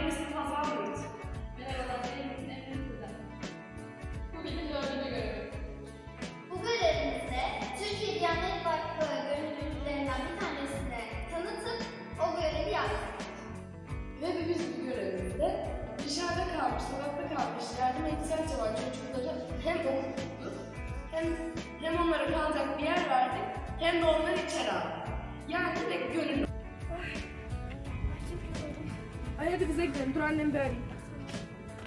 Enes'in Hazal Bulut. Merhabalar, benim Emre Kuda. Bugünün dördünü görelim. Bu galerimizde Türkiye Diyanet Vakfı bir tanesine kalmış, sokakta kalmış, yardıma ihtiyacı olan çocukları hem okuttuk, hem, onlara kalacak bir yer verdik, hem de onları içeri aldık. Yani de gönüllü hadi bize gidelim. Dur annemi bir arayayım.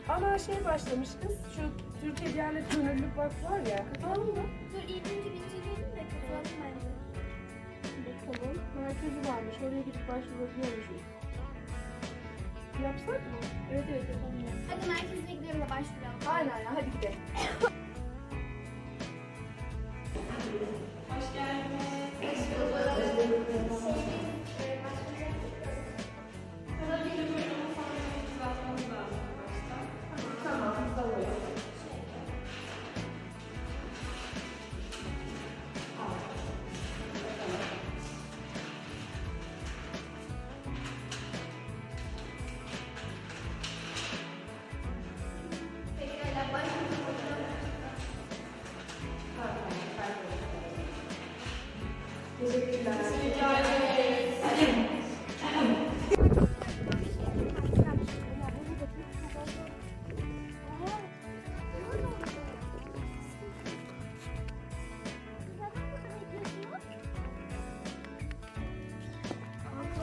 Ana şey başlamış kız. Şu Türkiye Diyanet Gönüllülük Vakfı var ya. Katılalım mı? Dur ilk önce bir inceleyelim de katılalım bence. Bakalım. Merkezi varmış. Oraya gidip başvurabiliyormuşuz. Yapsak mı? Evet evet yapalım. ya. Hadi merkezine gidelim de başvuralım. Aynen aynen hadi gidelim. Pekala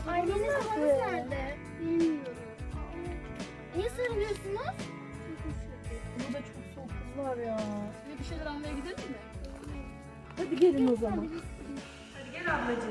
Ailenin babanız nerede? Bilmiyorum. Niye sarılıyorsunuz? Burada çok soğuk kızlar ya. Size bir şeyler almaya gidelim mi? Hadi gelin o zaman. 大哥级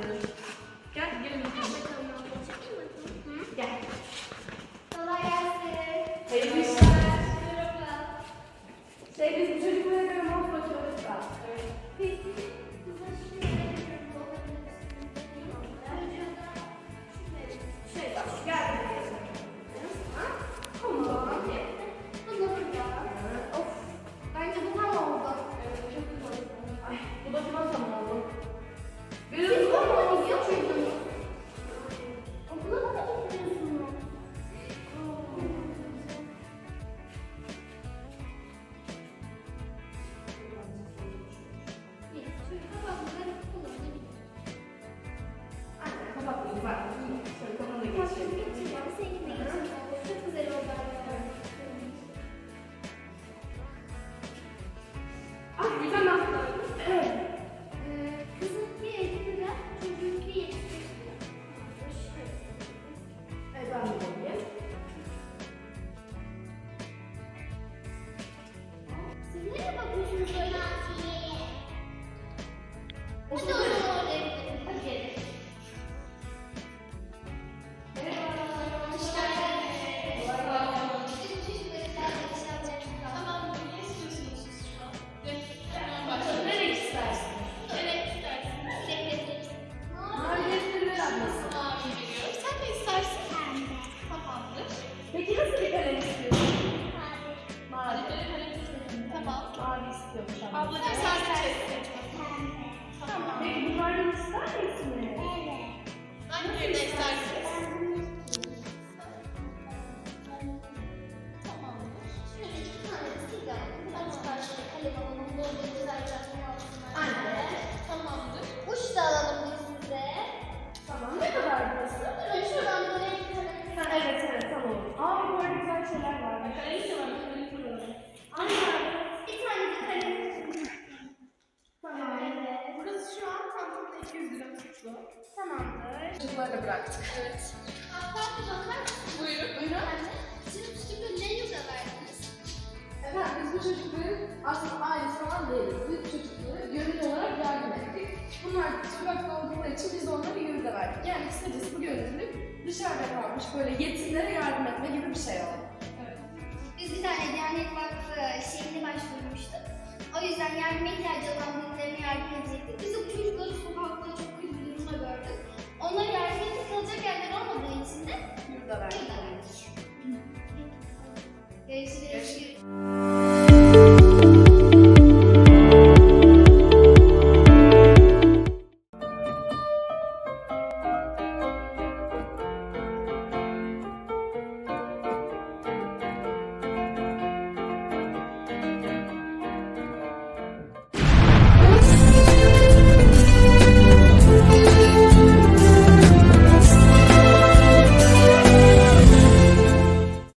Thank you. Evet. Hatta bakar mısınız? Buyurun. Buyurun. Anne, siz bu çocuklara ne yüze verdiniz? Efendim biz bu çocukların aslında ailesi falan değiliz. Biz bu çocuklara gönüllü olarak yardım ettik. Bunlar sokakta oldukları için biz onlara gönüllü verdik. Yani kısacası bu gönüllülük dışarıda kalmış böyle yetimlere yardım etme gibi bir şey oldu. Biz bir tane Diyanet Vakfı şeyine başvurmuştuk. O yüzden yardıma ihtiyacı Bye-bye.